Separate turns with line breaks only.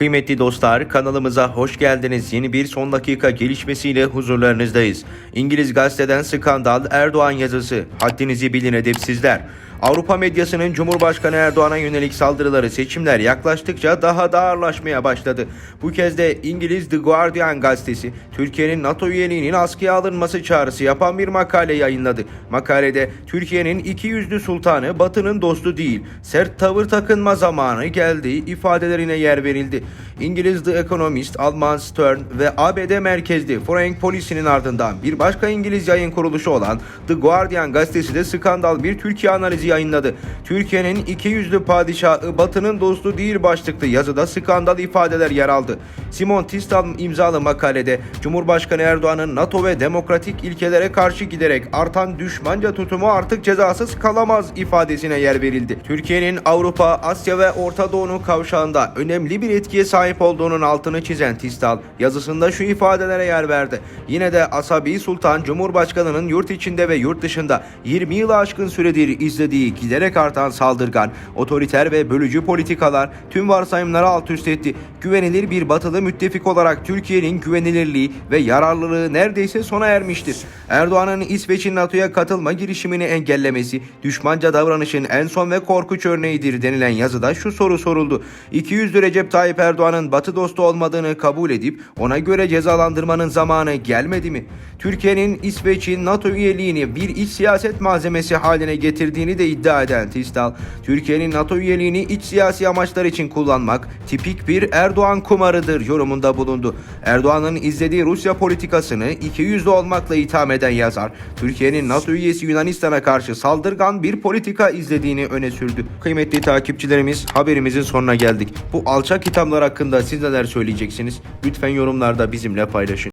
Kıymetli dostlar kanalımıza hoş geldiniz. Yeni bir son dakika gelişmesiyle huzurlarınızdayız. İngiliz gazeteden skandal Erdoğan yazısı. Haddinizi bilin edepsizler. Avrupa medyasının Cumhurbaşkanı Erdoğan'a yönelik saldırıları seçimler yaklaştıkça daha da ağırlaşmaya başladı. Bu kez de İngiliz The Guardian gazetesi Türkiye'nin NATO üyeliğinin askıya alınması çağrısı yapan bir makale yayınladı. Makalede Türkiye'nin iki yüzlü sultanı Batı'nın dostu değil, sert tavır takınma zamanı geldiği ifadelerine yer verildi. İngiliz The Economist, Alman Stern ve ABD merkezli Foreign Policy'nin ardından bir başka İngiliz yayın kuruluşu olan The Guardian gazetesi de skandal bir Türkiye analizi yayınladı. Türkiye'nin iki yüzlü padişahı Batı'nın dostu değil başlıklı yazıda skandal ifadeler yer aldı. Simon Tistal imzalı makalede Cumhurbaşkanı Erdoğan'ın NATO ve demokratik ilkelere karşı giderek artan düşmanca tutumu artık cezasız kalamaz ifadesine yer verildi. Türkiye'nin Avrupa, Asya ve Orta Doğu'nun kavşağında önemli bir etkiye sahip olduğunun altını çizen Tistal yazısında şu ifadelere yer verdi. Yine de Asabi Sultan Cumhurbaşkanı'nın yurt içinde ve yurt dışında 20 yılı aşkın süredir izlediği giderek artan saldırgan, otoriter ve bölücü politikalar tüm varsayımları alt üst etti. Güvenilir bir batılı müttefik olarak Türkiye'nin güvenilirliği ve yararlılığı neredeyse sona ermiştir. Erdoğan'ın İsveç'in NATO'ya katılma girişimini engellemesi, düşmanca davranışın en son ve korkunç örneğidir denilen yazıda şu soru soruldu. 200 Recep Tayyip Erdoğan'ın batı dostu olmadığını kabul edip ona göre cezalandırmanın zamanı gelmedi mi? Türkiye'nin İsveç'in NATO üyeliğini bir iç siyaset malzemesi haline getirdiğini de iddia eden Tistal, Türkiye'nin NATO üyeliğini iç siyasi amaçlar için kullanmak tipik bir Erdoğan kumarıdır yorumunda bulundu. Erdoğan'ın izlediği Rusya politikasını iki yüzlü olmakla itham eden yazar, Türkiye'nin NATO üyesi Yunanistan'a karşı saldırgan bir politika izlediğini öne sürdü. Kıymetli takipçilerimiz haberimizin sonuna geldik. Bu alçak hitaplar hakkında siz neler söyleyeceksiniz? Lütfen yorumlarda bizimle paylaşın.